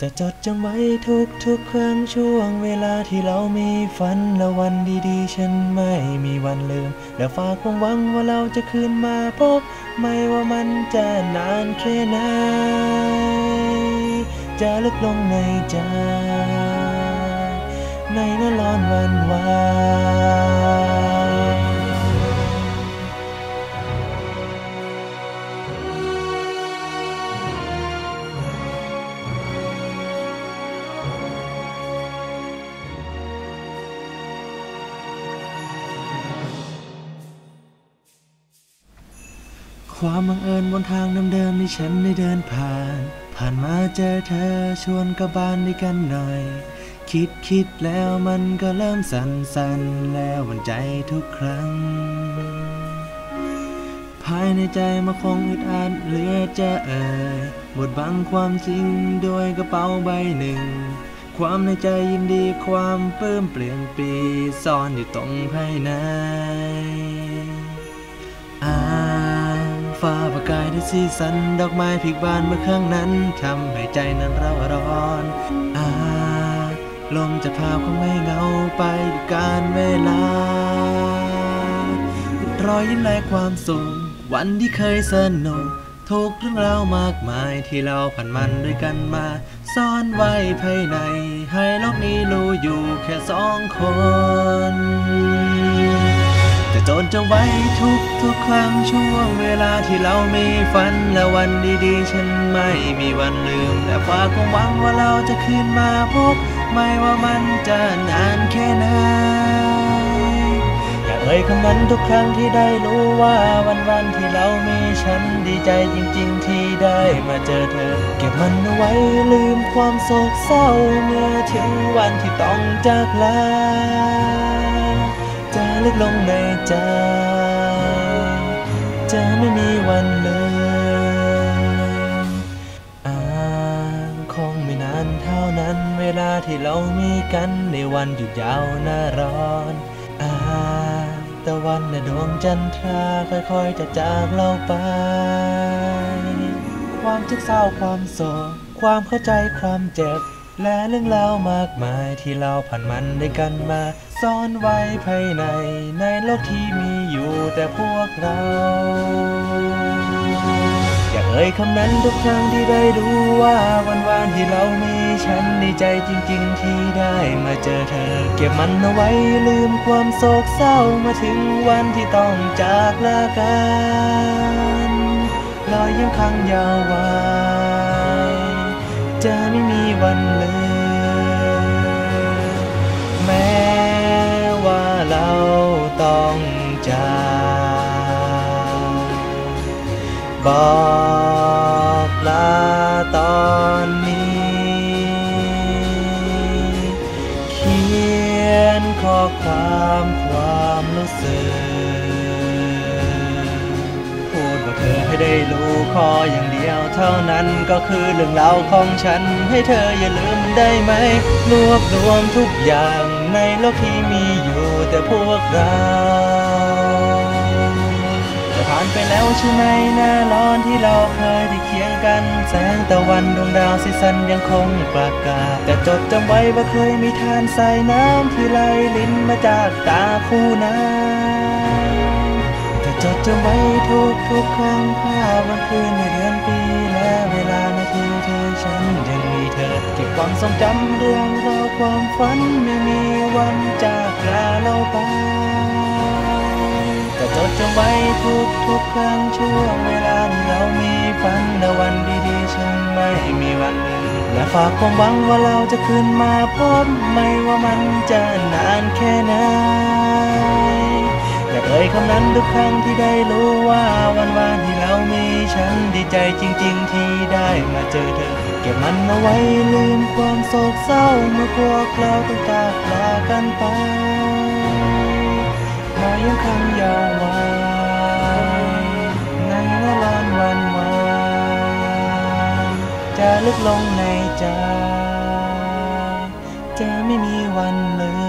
จะจดจำไว้ทุกทุกๆครั้งช่วงเวลาที่เรามีฝันและวันดีๆ ฉันไม่มีวันลืม และฝากความหวังว่าเราจะคืนมาพบ ไม่ว่ามันจะนานแค่ไหน จะลึกลงในใจ ในนร้อนวันวาน ความบังเอิญบนทางเดิมๆที่ฉันได้เดินผ่าน ผ่านมาเจอเธอชวนกลับบ้านด้วยกันหน่อย คิดคิดแล้วมันก็เริ่มสั่นสั่นแล้วหวันใจทุกครั้ง ภายในใจมาคงอึดอัดเหลือจะเอ่ยบทบังความจริงด้วยกระเป๋าใบหนึ่ง ความในใจยินดีความปลื้มเปลี่ยนปีซ่อนอยู่ตรงภายใน ฟ้าประกายด้วยสีสัน ดอกไม้พลิกบานเมื่อครั้งนั้นทำให้ใจนั้นเร่าร้อนอ่าลมจะพาความไม่เหงาไปด้วยการเวลารอยยิ้มและความสุขวันที่เคยสนุกทุกเรื่องราวมากมายที่เราผ่านมันด้วยกันมา ซ่อนไว้ภายใน ให้โลกนี้รู้อยู่แค่สองคน แต่จนจะไว้ทุกทุกครั้งช่วงเวลาที่เรามีฝันและวันดีๆ ฉันไม่มีวันลืม และฝากความหวังว่าเราจะคืนมาพบ ไม่ว่ามันจะนานแค่ไหนอยากเอ่ยคำนั้นทุกครั้งที่ได้รู้ว่าวันวันที่เรามีฉันดีใจจริง ๆ ที่ได้มาเจอเธอ เก็บมันเอาไว้ลืมความโศกเศร้าเมื่อถึงวันที่ต้องจากลา ลึกลงในใจ จะไม่มีวันลืมอ่าคงไม่นานเท่านั้น เวลาที่เรามีกันในวันหยุดยาวหน้าร้อนอ่าตะวันและดวงจันทราค่อยๆจะจากเราไป ความทุกข์เศร้าความโศกความเข้าใจความเจ็บ และเรื่องราวมากมายที่เราผ่านมันด้วยกันมา ซ่อนไว้ภายใน ในโลกที่มีอยู่แต่พวกเรา อยากเอ่ยคำนั้นทุกครั้งที่ได้รู้ว่าวันวานที่เรามีฉันดีใจจริงๆที่ได้มาเจอเธอ เก็บมันเอาไว้ลืมความโศกเศร้ามาถึงวันที่ต้องจากลากันรอยยิ้มข้างยาววาย จะไม่มีวันลืมแม้ว่าเราต้องจากบอกลาตอนนี้ เขียนข้อความความรู้สึก ว่าเธอให้ได้รู้ขออย่างเดียวเท่านั้นก็คือเรื่องราวของฉัน ให้เธออย่าลืมได้ไหม รวบรวมทุกอย่างในโลกที่มีอยู่แต่พวกเราจะผ่านไปแล้วใช่ไหมหน้าร้อนที่เราเคยได้เคียงกัน แสงตะวันดวงดาวสีสันยังคงประกาศ แต่จดจำไว้ว่าเคยมีทานใสายน้ำที่ไหลลิ้นมาจากตาคู่นั้น จดจำไว้ทุกทุกครั้งภาพวันคืนในเดือนปีและเวลานาทีที่ฉันยังมีเธอเก็บความทรงจำเรื่องราวความฝันไม่มีวันจากลาเราไปแต่จดจำไว้ทุกทุกครั้งช่วงเวลาที่เรามีฝันและวันดีๆฉันไม่มีวันลืมและฝากความหวังว่าเราจะคืนมาพบไม่ว่ามันจะนานแค่ไหน คำนั้นทุกครั้งที่ได้รู้ว่าวันวานที่เรามีฉันดีใจจริง ๆ ที่ได้มาเจอเธอ เก็บมันเอาไว้ลืมความโศกเศร้าเมื่อพวกเราต้องจากลากันไปรอยยิ้มคำยาววายในละลานวันวานจะลึกลงในใจจะไม่มีวันลืม